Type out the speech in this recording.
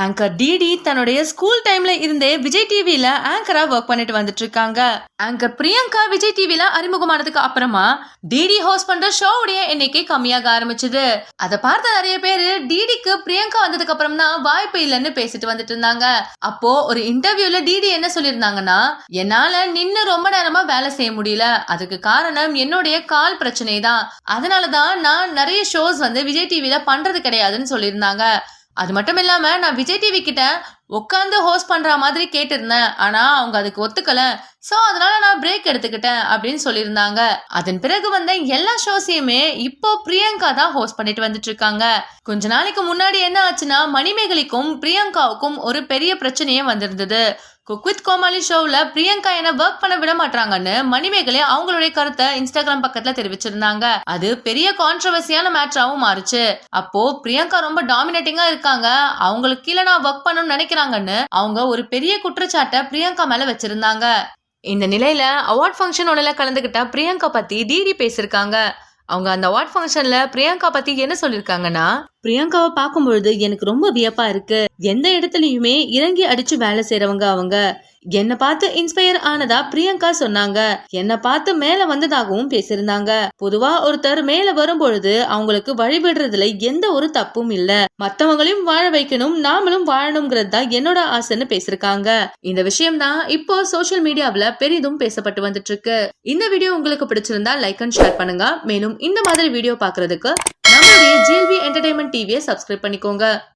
Anchor DD தன்னுடைய school டைம்ல இருந்தே விஜய் டிவில ஆங்கரா ஒர்க் பண்ணிட்டு வந்துட்டு இருக்காங்க. ஆங்கர் பிரியங்கா விஜய் டிவில அறிமுகமானதுக்கு அப்புறமா டிடி ஹோஸ்ட் பண்ற ஷோவுடைய எண்ணிக்கை கம்மியாக ஆரம்பிச்சது. அதை பார்த்த நிறைய பேரு டிடிக்கு பிரியங்கா வந்ததுக்கு அப்புறம் தான் வாய்ப்பு இல்லைன்னு பேசிட்டு வந்துட்டு இருந்தாங்க. அப்போ ஒரு இன்டர்வியூல டிடி என்ன சொல்லியிருந்தாங்கன்னா என்னால நின்னு ரொம்ப நேரமா வேலை செய்ய முடியல. அதுக்கு காரணம் என்னுடைய கால் பிரச்சனை தான் அதனாலதான் நான் நிறைய ஷோஸ் வந்து விஜய் டிவில பண்றது கிடையாதுன்னு சொல்லியிருந்தாங்க. அது மட்டும் இல்லாமல் நான் விஜய் டிவி கிட்ட உட்காந்து ஹோஸ்ட் பண்ணுற மாதிரி கேட்டிருந்தேன். ஆனால் அவங்க அதுக்கு ஒத்துக்கலை. ஸோ அதனால நான் பிரேக் எடுத்துக்கிட்டேன் அப்படின்னு சொல்லியிருந்தாங்க. அதன் பிறகு வந்த எல்லா ஷோஸையுமே இப்போ பிரியங்கா தான் ஹோஸ்ட் பண்ணிட்டு வந்துட்டு இருக்காங்க. கொஞ்ச நாளைக்கு முன்னாடி என்ன ஆச்சுன்னா மணிமேகலைக்கும் பிரியங்காவுக்கும் ஒரு பெரிய பிரச்சனையே வந்திருந்தது. குக் வித் கோமாளி ஷோவில் பிரியங்கா என்ன ஒர்க் பண்ண விட மாட்டாங்கன்னு மணிமேகலை அவங்களுடைய கருத்தை இன்ஸ்டாகிராம் பக்கத்துல தெரிவிச்சிருந்தாங்க. அது பெரிய கான்ட்ரவர்சியான மேட்சாவும் மாறுச்சு. அப்போ பிரியங்கா ரொம்ப டாமினேட்டிங்கா இருக்காங்க. அவங்களுக்கு கீழே நான் ஒர்க் பண்ணணும்னு நினைக்கிறாங்கன்னு அவங்க ஒரு பெரிய குற்றச்சாட்டை பிரியங்கா மேல வச்சிருந்தாங்க. இந்த நிலையில அவார்ட் ஃபங்க்ஷனோட கலந்துகிட்ட பிரியங்கா பத்தி டிடி பேசியிருக்காங்க. அவங்க அந்த அவார்ட் ஃபங்க்ஷன்ல பிரியங்கா பத்தி என்ன சொல்லிருக்காங்கன்னா பிரியங்காவை பார்க்கும்பொழுது எனக்கு ரொம்ப வியப்பா இருக்கு. எந்த இடத்துலயுமே இறங்கி அடிச்சு வேலை செய்யறவங்க அவங்க. என்னை பார்த்து இன்ஸ்பயர் ஆனதா பிரியங்கா சொன்னாங்க. என்னை பார்த்து மேல வந்ததாகவும் பேசியிருந்தாங்க. பொதுவா ஒருத்தர் மேல வரும்பொழுது அவங்களுக்கு வழிபடுறதுல எந்த ஒரு தப்பும் இல்ல. மத்தவங்களையும் வாழ வைக்கணும் நாமளும் வாழணுங்கிறது தான் என்னோட ஆசைன்னு பேசியிருக்காங்க. இந்த விஷயம் தான் இப்போ சோஷியல் மீடியாவில் பெரிதும் பேசப்பட்டு வந்துட்டு இருக்கு இந்த வீடியோ உங்களுக்கு பிடிச்சிருந்தா லைக் அண்ட் ஷேர் பண்ணுங்க. மேலும் இந்த மாதிரி வீடியோ பாக்குறதுக்கு நம்மளுடைய ஜிஎல்வி என்டர்டைன்மெண்ட் டிவியை சப்ஸ்கிரைப் பண்ணிக்கோங்க.